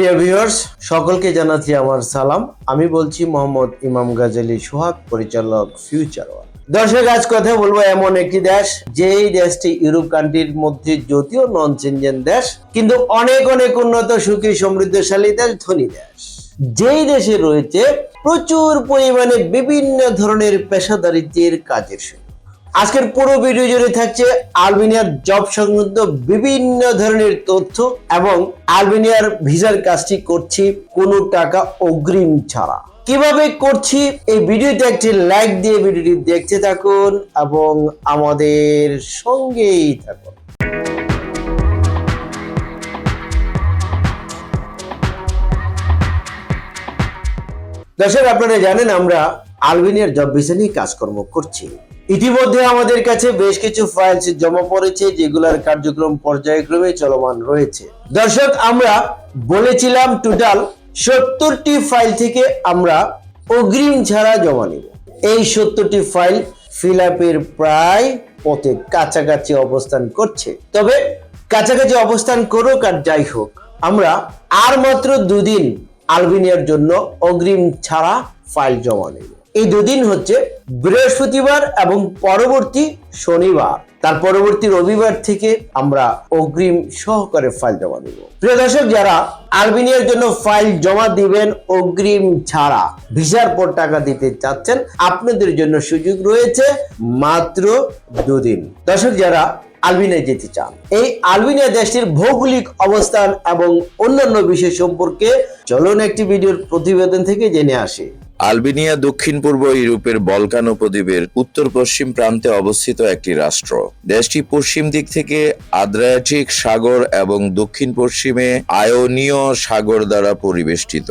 প্রিয় ভিউয়ার্স, সকলকে জানাচ্ছি আমার সালাম। আমি বলছি মোহাম্মদ ইমাম গাজালি সোহাগ, পরিচালক ফিউচার দর্শক, আজ কথা বলব এমন একটি দেশ, যেই দেশটি ইউরোপ কান্ট্রির মধ্যে যদিও নন চেঞ্জেন দেশ, কিন্তু অনেক অনেক উন্নত, সুখী, সমৃদ্ধশালী দেশ, ধনী দেশ। যেই দেশে রয়েছে, প্রচুর পরিমাণে বিভিন্ন ধরনের পেশাদারিত্বের কাজের সুযোগ আজকের পুরো ভিডিও জুড়ে থাকছে আলবেনিয়ার জব সংক্রান্ত বিভিন্ন ধরনের তথ্য এবং আলবেনিয়ার ভিসার কাজটি করছি কোনো টাকা অগ্রিম ছাড়া। কীভাবে করছি? এই ভিডিওতে একটি লাইক দিয়ে ভিডিওটি দেখতে থাকুন এবং আমাদের সঙ্গেই থাকুন। দর্শক, আপনারা জানেন আমরা আলবেনিয়ার জব ভিসা নিয়ে কাজকর্ম করছি। ইতিমধ্যে আমাদের কাছে বেশ কিছু ফাইলস জমা পড়েছে, যেগুলোর কার্যক্রম পর্যায়ক্রমে চলমান রয়েছে। দর্শক, আমরা বলেছিলাম টোটাল সত্তরটি ফাইল থেকে আমরা অগ্রিম ছাড়া জমা নিব। এই সত্তরটি ফাইল ফিল প্রায় পথে কাছাকাছি অবস্থান করছে। তবে কাছাকাছি অবস্থান করুক আর যাই হোক, আমরা আর মাত্র দুদিন আলবেনিয়ার জন্য অগ্রিম ছাড়া ফাইল জমা নেব। এই দুদিন হচ্ছে বৃহস্পতিবার এবং পরবর্তী শনিবার। তার পরবর্তী রবিবার থেকে আমরা অগ্রিম সহকারে ফাইল জমা দেব। প্রিয় দর্শক, যারা আলবেনিয়ার জন্য ফাইল জমা দিবেন, অগ্রিম ছাড়া ভিসার পর টাকা দিতে চাচ্ছেন, আপনাদের জন্য সুযোগ রয়েছে মাত্র দুদিন। দর্শক, যারা আলবিনিয়া যেতে চান, এই আলবিনিয়া দেশটির ভৌগোলিক অবস্থান এবং অন্যান্য বিষয় সম্পর্কে চলুন একটি ভিডিওর প্রতিবেদন থেকে জেনে আসি। আলবেনিয়া দক্ষিণ পূর্ব ইউরোপের বলকান উপদ্বীপের উত্তর পশ্চিম প্রান্তে অবস্থিত একটি রাষ্ট্র। দেশটি পশ্চিম দিক থেকে আদ্রায়াটিক সাগর এবং দক্ষিণ পশ্চিমে আয়োনীয় সাগর দ্বারা পরিবেষ্টিত।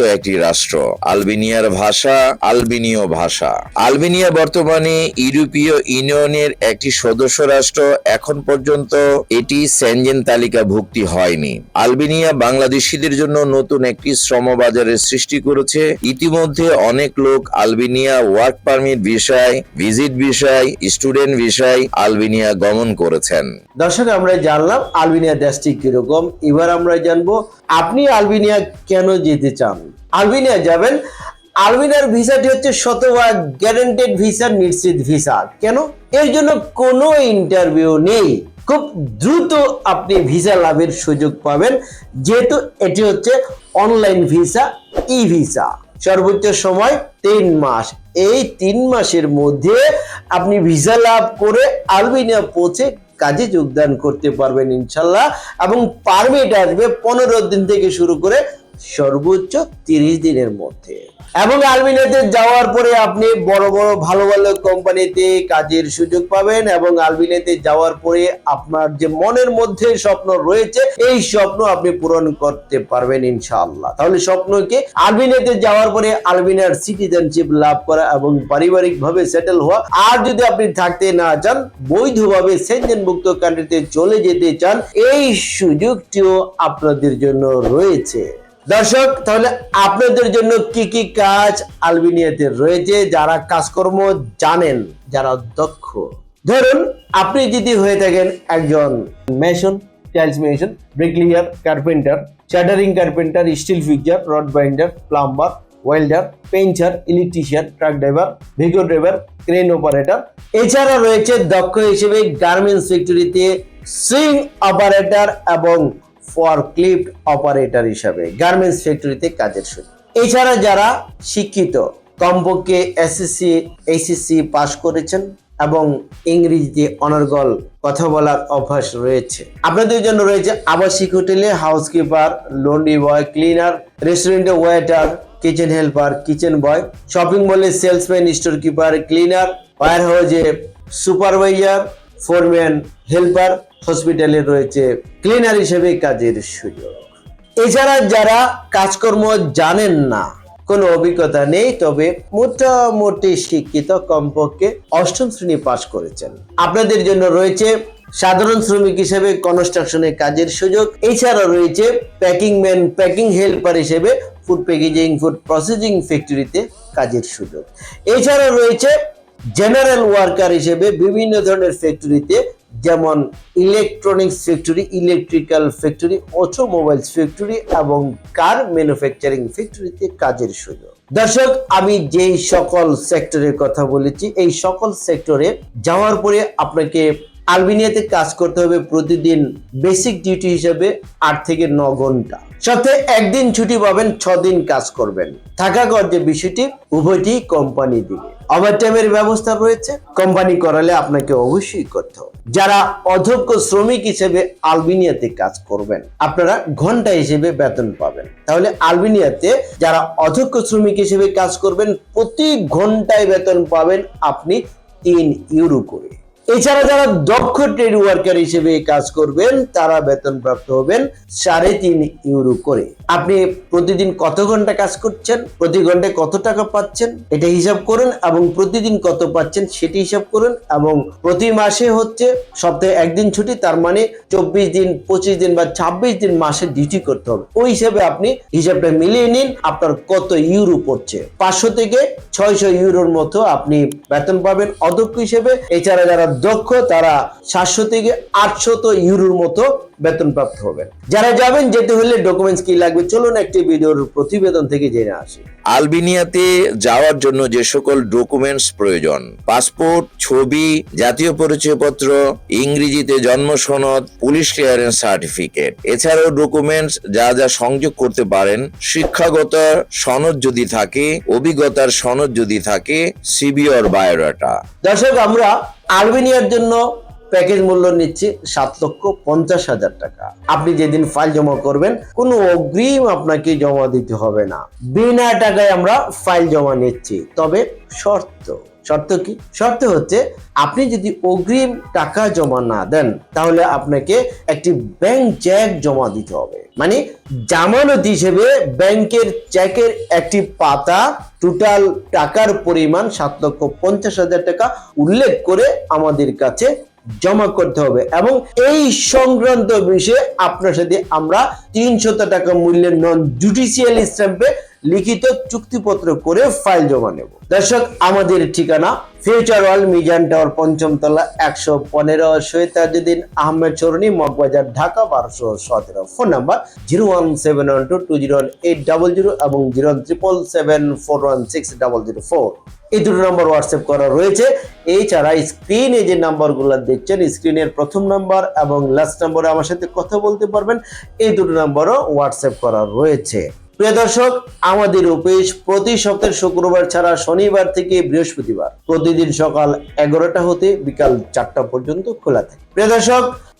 একটি রাষ্ট্র, আলবেনিয়ার ভাষা, আলবেনীয় ভাষা। আলবেনিয়া বর্তমানে ইউরোপীয় ইউনিয়নের একটি সদস্য রাষ্ট্র। এখন পর্যন্ত এটি সেনজেন তালিকা ভুক্তি হয়নি। আলবেনিয়া বাংলাদেশিদের জন্য নতুন একটি শ্রম বাজারের সৃষ্টি করেছে। ইতিমধ্যে অনেক লোক আলবেনিয়া ওয়ার্ক পারমিট বিষয়, ভিজিট বিষয়, স্টুডেন্ট বিষয় আলবেনিয়া গমন করেছেন। দর্শক, আমরা জানলাম আলবেনিয়া দেশটি কীরকম। এবার আমরা জানব, আপনি আলবেনিয়া কেন যেতে চান? আলবেনিয়া যাবেন। আলবেনিয়ার ভিসাটি হচ্ছে শতভাগ গ্যারান্টেড ভিসা নিশ্চিত ভিসা কেন? এর জন্য কোনো ইন্টারভিউ নেই। খুব দ্রুত আপনি ভিসা লাভের সুযোগ পাবেন। যেহেতু এটি হচ্ছে অনলাইন ভিসা ই ভিসা সর্বোচ্চ সময় তিন মাস। এই তিন মাসের মধ্যে আপনি ভিসা লাভ করে আলবেনিয়া পৌঁছে কাজে যোগদান করতে পারবেন ইনশাল্লাহ। এবং পারমিট আসবে পনেরো দিন থেকে শুরু করে সর্বোচ্চ তিরিশ দিনের মধ্যে। এবং আলবেনিয়াতে যাওয়ার পরে আপনি বড় বড় ভালো ভালো কোম্পানিতে কাজের সুযোগ পাবেন এবং আলবেনিয়াতে যাওয়ার পরে আপনার যে মনের মধ্যে স্বপ্ন রয়েছে, এই স্বপ্ন আপনি পূরণ করতে পারবেন ইনশাআল্লাহ। তাহলে স্বপ্নকে আলবেনিয়াতে যাওয়ার পরে আলবেনিয়ার সিটিজেনশিপ লাভ করা এবং পারিবারিক ভাবে সেটেল হওয়া। আর যদি আপনি থাকতে না চান, বৈধভাবে সেনজেনভুক্ত কান্ট্রিতে চলে যেতে চান, এই সুযোগটিও আপনাদের জন্য রয়েছে। দর্শক, তাহলে আপনাদের জন্য কি কি কাজ আলবেনিয়াতে রয়েছে, যারা কাজকর্ম জানেন, যারা দক্ষ? ধরুন, আপনি যদি হয়ে থাকেন একজন mason tiles mason bricklayer carpenter shuttering carpenter steel fixer rod binder plumber welder painter electrician truck driver Vigo driver crane operator এছাড়া রয়েছে দক্ষ হিসেবে গার্মেন্টস ফ্যাক্টরিতে সুইং অপারেটর এবং ফরক্লিফট অপারেটর হিসাবে গার্মেন্টস ফ্যাক্টরিতে কাজের সুযোগ। এছাড়া যারা শিক্ষিত, কমপক্ষে এসএসসি এইচএসসি পাশ করেছেন এবং ইংরেজিতে অনর্গল কথা বলার অভ্যাস রয়েছে। আপনাদের জন্য রয়েছে আবাসিক হোটেলে হাউসকিপার লন্ড্রি বয় ক্লিনার রেস্টুরেন্টে waiter kitchen helper kitchen boy shopping মলে সেলসম্যান স্টোর কিপার ক্লিনার ওয়ার হাউসে সুপারভাইজার ফোরম্যান হেল্পার হসপিটালে রয়েছে ক্লিনার হিসেবে কাজের সুযোগ। এছাড়া যারা কাজকর্ম জানেন না, কোনো অভিজ্ঞতা নেই, তবে মোটামুটি শিক্ষিত কমপক্ষে অষ্টম শ্রেণি পাশ করেছেন। আপনাদের জন্য রয়েছে সাধারণ শ্রমিক হিসেবে কনস্ট্রাকশনে কাজের সুযোগ। এছাড়া রয়েছে প্যাকিং ম্যান, প্যাকিং হেল্পার হিসেবে ফুড প্যাকেজিং, ফুড প্রসেসিং ফ্যাক্টরিতে কাজের সুযোগ। এছাড়া রয়েছে জেনারেল ওয়ার্কার হিসেবে বিভিন্ন ধরনের ফ্যাক্টরিতে, যেমন electronics factory, electrical factory, automobiles factory এবং কার ম্যানুফ্যাকচারিং ফ্যাক্টরিতে কাজের সুযোগ। দর্শক, আমি যেই সকল সেক্টরের কথা বলেছি, এই সকল সেক্টরে যাওয়ার পরে আপনাকে আলবেনিয়াতে কাজ করতে হবে প্রতিদিন বেসিক ডিউটি হিসেবে আট থেকে ন ঘণ্টা। সপ্তাহে একদিন ছুটি পাবেন ছ দিন কাজ করবেন। থাকা কর যে বিষয়টি, উভয়টি কোম্পানি দিবে। ওভার টাইমের ব্যবস্থা রয়েছে কোম্পানি করালে আপনাকে অবশ্যই করতে হবে। যারা অধ্যক্ষ শ্রমিক হিসেবে আলবেনিয়াতে কাজ করবেন, আপনারা ঘণ্টা হিসেবে বেতন পাবেন। তাহলে আলবেনিয়াতে যারা অধ্যক্ষ শ্রমিক হিসেবে কাজ করবেন, প্রতি ঘন্টায় বেতন পাবেন আপনি তিন ইউরো করে। এছাড়া যারা দক্ষ ট্রেড ওয়ার্কার হিসেবে কাজ করবেন, তারা বেতন প্রাপ্ত হবেন সাড়ে তিন ইউরো করে। আপনি প্রতিদিন কত ঘণ্টা কাজ করছেন, প্রতি ঘন্টায় কত টাকা পাচ্ছেন, এটা হিসাব করুন এবং প্রতিদিন কত পাচ্ছেন সেটি হিসাব করুন এবং প্রতি মাসে হচ্ছে সপ্তাহে একদিন ছুটি, তার মানে চব্বিশ দিন, পঁচিশ দিন বা ছাব্বিশ দিন মাসে ডিউটি করতে হবে। ওই হিসাবে আপনি হিসাবটা মিলিয়ে নিন, আপনার কত ইউরো পড়ছে। পাঁচশো থেকে ছয়শো ইউরোর মতো আপনি বেতন পাবেন অদক্ষ হিসেবে। এছাড়া যারা দক্ষ তারা সাতশো থেকে আটশত ইউরোর মতো বেতন প্রাপ্ত হবেন। যারা যাবেন যেতে হলে ডকুমেন্টস কি লাগবে? চলুন একটি ভিডিওর প্রতিবেদন থেকে জেনে আসি। আলবেনিয়াতে যাওয়ার জন্য যে সকল ডকুমেন্টস প্রয়োজন পাসপোর্ট ছবি জাতীয় পরিচয়পত্র ইংরেজিতে জন্ম সনদ পুলিশ ক্লিয়ারেন্স সার্টিফিকেট এছাড়াও ডকুমেন্টস যা যা সংযোগ করতে পারেন শিক্ষাগত সনদ যদি থাকে অভিজ্ঞতার সনদ যদি থাকে সিবি অর বায়োডাটা দর্শক আমরা আলবেনিয়ার জন্য প্যাকেজ মূল্য নিচ্ছি সাত লক্ষ পঞ্চাশ হাজার টাকা। আপনি যেদিন ফাইল জমা করবেন, কোনো অগ্রিম আপনাকে জমা দিতে হবে না। বিনা টাকায় আমরা ফাইল জমা নিচ্ছি। তবে শর্ত শর্ত কি? শর্ত হচ্ছে, আপনি যদি অগ্রিম টাকা জমা না দেন, তাহলে আপনাকে একটি ব্যাংক চেক জমা দিতে হবে। মানে জামানত হিসেবে ব্যাংকের চেকের একটি পাতা টোটাল টাকার পরিমাণ সাত লক্ষ পঞ্চাশ হাজার টাকা উল্লেখ করে আমাদের কাছে জমা করতে হবে। এবং এই সংক্রান্ত বিষয়ে আপনার সাথে আমরা তিনশত টাকা মূল্যের নন জুডিশিয়াল স্ট্যাম্পে লিখিত চুক্তিপত্র করে ফাইল জমা নেব। দর্শক, আমাদের ঠিকানা ফিউচার ওয়ার্ল্ড মিজান টাওয়ার পঞ্চম তলা একশো পনেরো সৈতাজুদ্দিন আহমেদ চরণী মগবাজার, ঢাকা, বারোশো সতেরো। Phone number zero one seven one two two zero eight double zero এবং zero triple seven four one six double zero four. এই দুটো নাম্বার হোয়াটসঅ্যাপ করা রয়েছে। এছাড়া স্ক্রিনে যে নাম্বারগুলো দেখছেন, স্ক্রিনের প্রথম নাম্বার এবং লাস্ট নাম্বারে আমার সাথে কথা বলতে পারবেন। এই দুটো নাম্বারও হোয়াটসঅ্যাপ করা রয়েছে। প্রিয় দর্শক, আমাদের অফিস প্রতি সপ্তাহের শুক্রবার ছাড়া শনিবার থেকে বৃহস্পতিবার। প্রতিদিন সকাল এগারোটা হতে বিকাল চারটা পর্যন্ত খোলা থাকে। প্রিয় দর্শক